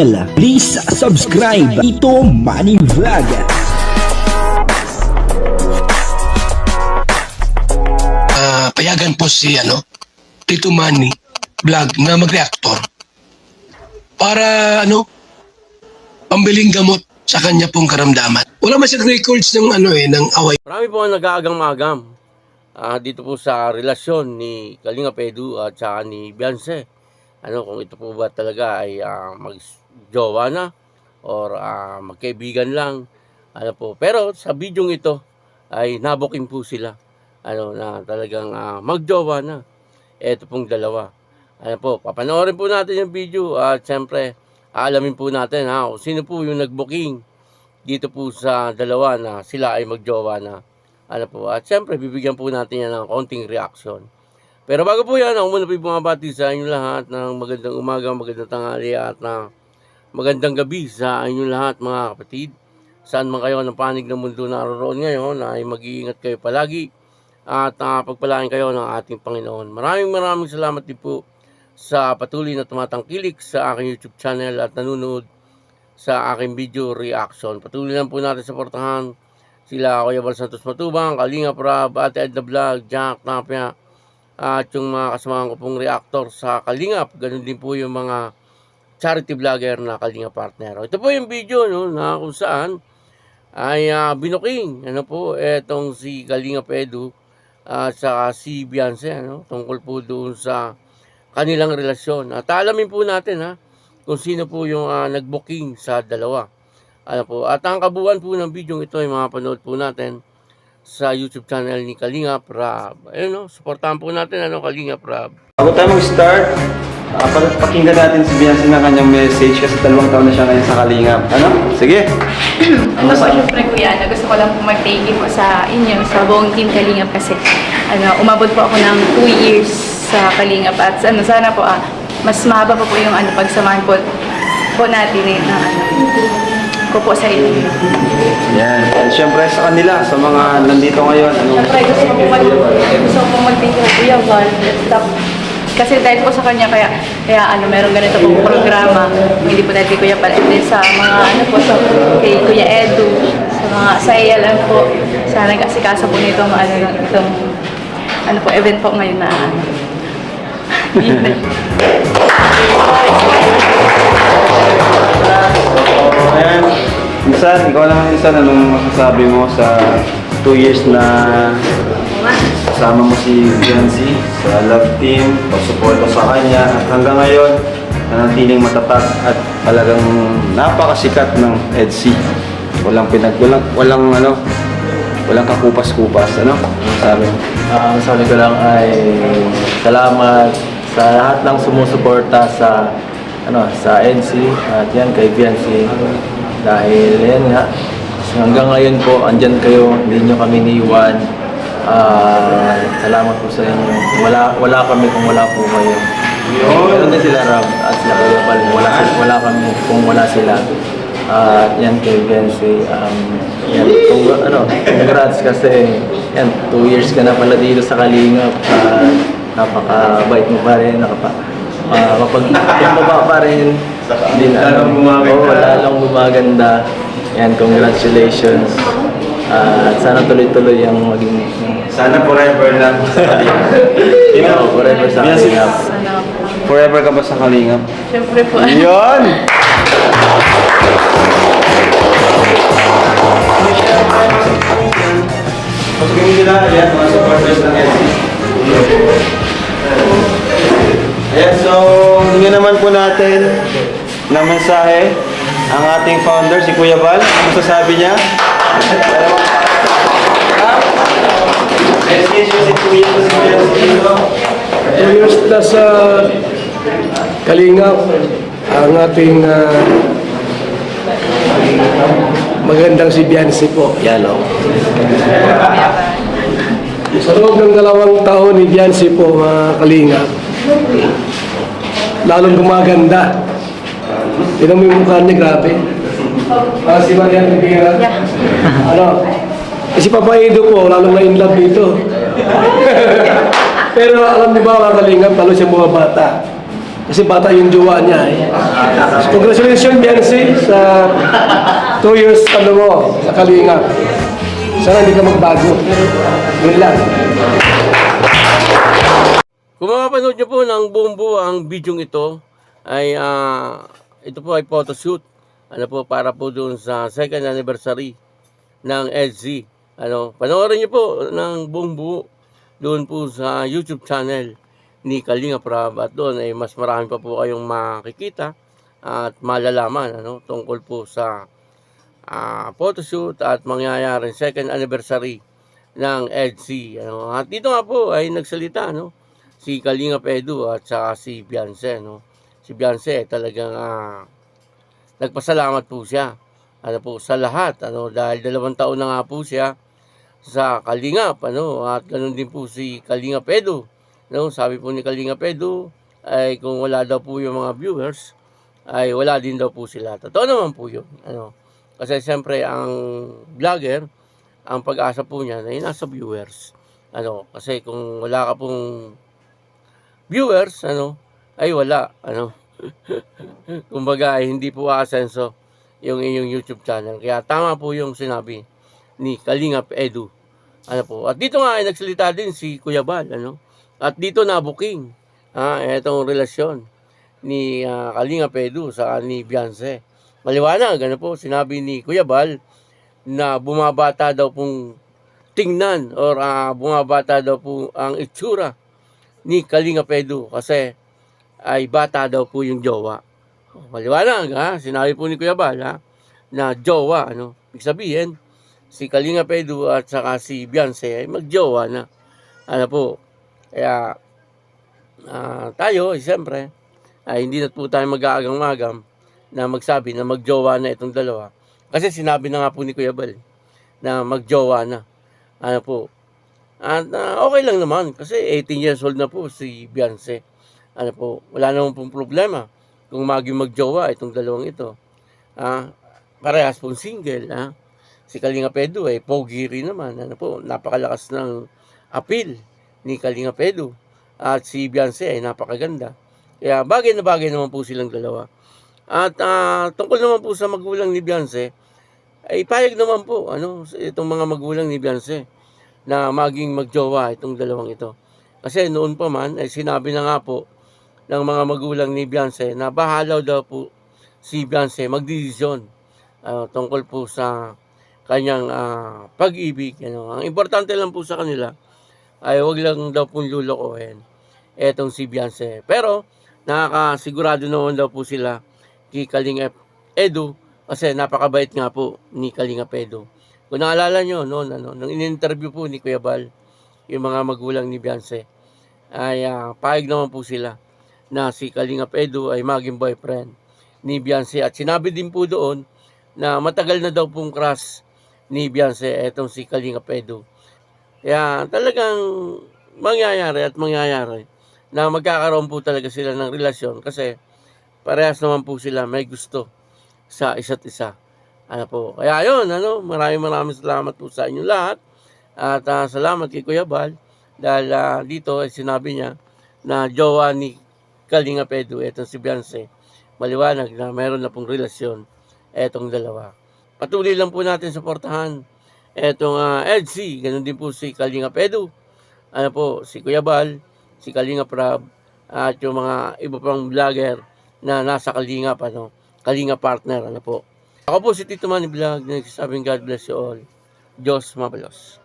Please subscribe Ito Money Vlog. Ah, payagan po si ano, Tito Manny vlog na mag-reactor para ano pambiling gamot sa kanya pong karamdaman. Wala man siyang records ng ano eh ng away Marami po ang nag-aagang-magam ah, dito po sa relasyon ni Kalinga Pedu at saka ni Beyonce. Ano kung ito po ba talaga ay ah, mag-jowa na or ah, magkaibigan lang. Ano po. Pero sa bidyong ito ay nabuking po sila. Ano na talagang ah, magjowa na. Ito pong dalawa. Ano po, papanoorin po natin yung video at siyempre aalamin po natin ha, sino po yung nag-booking dito po sa dalawa na sila ay magjowa na. Ano po, at siyempre bibigyan po natin yan ng konting reaction. Pero bago po yan, ako muna po bumabati sa inyo lahat ng magandang umaga, magandang tanghali at na magandang gabi sa inyo lahat mga kapatid. Saan man kayo ng panig ng mundo naroon ngayon ay mag-iingat kayo palagi at uh, pagpalain kayo ng ating Panginoon. Maraming maraming salamat din po sa patuloy na tumatangkilik sa aking YouTube channel at nanonood sa aking video reaction. Patuloy lang po natin suportahan sila Kuya Bal Santos Matubang, Kalinga Prab, Ate Edna Vlog, Jack Tapia, at yung mga kasamahan ko pong reactor sa Kalingap. Ganun din po yung mga charity vlogger na Kalinga partner. Ito po yung video no, na kung saan ay uh, binuking ano po etong si Kalinga Pedu at saka si Beyonce ano, tungkol po doon sa kanilang relasyon. At alamin po natin ha kung sino po yung ah, nag-booking sa dalawa. Ano po, at ang kabuuan po ng video ito ay mapanood po natin sa YouTube channel ni Kalinga Prab. Ayun no, supportahan po natin ano Kalinga Prab. Bago tayo mag-start, uh, pakinggan natin si Biancy ng kanyang message kasi dalawang taon na siya ngayon sa Kalingap. Ano? Sige. Ano po, syempre kuya, na gusto ko lang po mag-thank you po sa inyo, sa buong team Kalingap kasi ano, umabot po ako ng 2 years sa Kalingap at ano, sana po ah, mas mahaba pa po yung ano, pagsamahan po, po natin eh, na ano, ko po sa inyo. Yan. At syempre sa kanila, sa mga nandito ngayon, ano, Siyempre, gusto ko po mag, gusto ko po mag-thank you Kuya Val. Tap- Kasi dahil po sa kanya, kaya, kaya ano, meron ganito pong programa. Hindi po dahil kay Kuya Val. And sa mga, ano po, sa, kay Kuya Edu, sa mga, sa lang po, sa nag-asikaso po nitong, ano, itong, ano po, event po ngayon na, ano. Ayan. Minsan, ikaw naman minsan, anong masasabi mo sa 2 years na kasama mo si Biancy sa love team, pagsuporta sa kanya, at hanggang ngayon, nanatiling matatag at talagang napakasikat ng EDC. Walang pinag, walang, walang ano, walang kakupas-kupas, ano? Sabi. Ah, Ang sabi ko lang ay salamat sa lahat ng sumusuporta sa ano sa NC at yan kay Biancy dahil yan nga hanggang ngayon po andyan kayo hindi nyo kami niiwan Ah, salamat po sa inyo. Wala wala kami kung wala po kayo. Meron din sila Rob at sila Kuya Bal wala, wala kami kung wala sila. At yan kay Biancy um, yan, kung, ano, congrats kasi yan, two years ka na pala dito sa Kalingap at napakabait mo pa rin nakapa, uh, kapag bumaba pa rin din lalong gumaganda. Oh, lalong gumaganda. Yan, congratulations at sana tuloy-tuloy yung maging Sana forever lang sa Kalingap. Ikaw, forever sa Biancy, Kalingap Sana po. Forever ka ba sa Kalingap? Siyempre po. Yun! Pagkakita nila, ayan, mga supporters ng LC. Ayan, so, hindi naman po natin ng mensahe ang ating founder, si Kuya Val. Ano masasabi niya? Kalingap ang ating ah, magandang si Biancy po. Yan o. Sa loob ng dalawang taon ni Biancy po, mga Kalingap, lalong gumaganda. Tignan mo yung mukha niya, grabe. Para si Marian Rivera. Ano? Eh, si Papa Edo po, lalong na in love dito. Pero alam niyo ba mga kalingap, talo siya mga bata. Kasi bata yung jowa niya eh. Congratulations, Biancy, sa two years ano mo, sa Kalinga. Sana hindi ka magbago. Yun lang. Kung mapapanood nyo po ng buong buo ang video ito, ay ah, ito po ay photoshoot. Ano po, para po doon sa second anniversary ng EDSI. Ano, panoorin nyo po ng buong buo doon po sa YouTube channel ni Kalinga Prab at doon ay mas marami pa po kayong makikita at malalaman ano tungkol po sa ah, photoshoot at mangyayaring second anniversary ng EDSI. Ano, at dito nga po ay nagsalita no si Kalinga Pedu at saka si Beyonce no. Si Beyonce talagang ah, nagpasalamat po siya ano po sa lahat ano dahil dalawang taon na nga po siya sa Kalingap ano at ganun din po si Kalinga Pedu no sabi po ni Kalinga Pedu ay kung wala daw po yung mga viewers ay wala din daw po sila. Totoo naman po yun ano. Kasi siyempre ang vlogger ang pag-asa po niya ay nasa viewers ano. Kasi kung wala ka pong viewers ano ay wala ano. Kumbaga ay hindi po aasenso yung inyong YouTube channel. Kaya tama po yung sinabi ni Kalingap Edu ano po. At dito nga ay nagsalita din si Kuya Bal ano at dito na booking ah etong relasyon ni ah, Kalingap Edu sa ni Beyonce maliwanag ano po sinabi ni Kuya Bal na bumabata daw pong tingnan or ah, bumabata daw po ang itsura ni Kalinga Pedu kasi ay bata daw po yung jowa. Maliwanag ha, sinabi po ni Kuya Bal ha, na jowa, ano, ibig sabihin, si Kalinga Pedu at saka si Beyonce ay magjowa na. Ano po, kaya ah, tayo, eh, siyempre, ay hindi na po tayo mag-aagang-magam na magsabi na magjowa na itong dalawa. Kasi sinabi na nga po ni Kuya Bal na magjowa na. Ano po, at ah, okay lang naman kasi 18 years old na po si Beyonce. Ano po, wala naman pong problema kung maging magjowa itong dalawang ito. Ah, parehas pong single. Ah. Si Kalinga Pedo ay pogi rin naman. Ano po, napakalakas ng appeal ni Kalinga Pedo. At si Beyonce ay napakaganda. Kaya bagay na bagay naman po silang dalawa. At ah, tungkol naman po sa magulang ni Beyonce, ay payag naman po ano itong mga magulang ni Beyonce na maging magjowa itong dalawang ito. Kasi noon pa man, ay sinabi na nga po ng mga magulang ni Beyonce na bahala daw po si Beyonce magdesisyon ah, tungkol po sa kanyang ah, pag-ibig. Ano. Ang importante lang po sa kanila ay wag lang daw pong lulokohin etong si Beyonce. Pero nakakasigurado naman daw po sila kay Kalinga Edu kasi napakabait nga po ni Kalinga Edu. Kung naalala nyo, noon, ano, nung in-interview po ni Kuya Bal, yung mga magulang ni Beyonce, ay uh, paig naman po sila na si Kalingap Edu ay maging boyfriend ni Beyonce. At sinabi din po doon na matagal na daw pong crush ni Beyonce etong si Kalingap Edu. Kaya talagang mangyayari at mangyayari na magkakaroon po talaga sila ng relasyon kasi parehas naman po sila may gusto sa isa't isa. Ano po. Kaya yun, ano, maraming maraming salamat po sa inyo lahat. At ah, salamat kay Kuya Bal dahil ah, dito ay sinabi niya na jowa ni Kalinga Pedu, etong si Beyonce. Maliwanag na meron na pong relasyon etong dalawa. Patuloy lang po natin suportahan etong uh, EDC, ganun din po si Kalinga Pedu. Ano po, si Kuya Bal, si Kalinga Prab, at yung mga iba pang vlogger na nasa Kalinga pa, no? Kalinga partner, ano po. Ako po si Tito Manny Vlog, nagsasabing God bless you all. Diyos mabalos.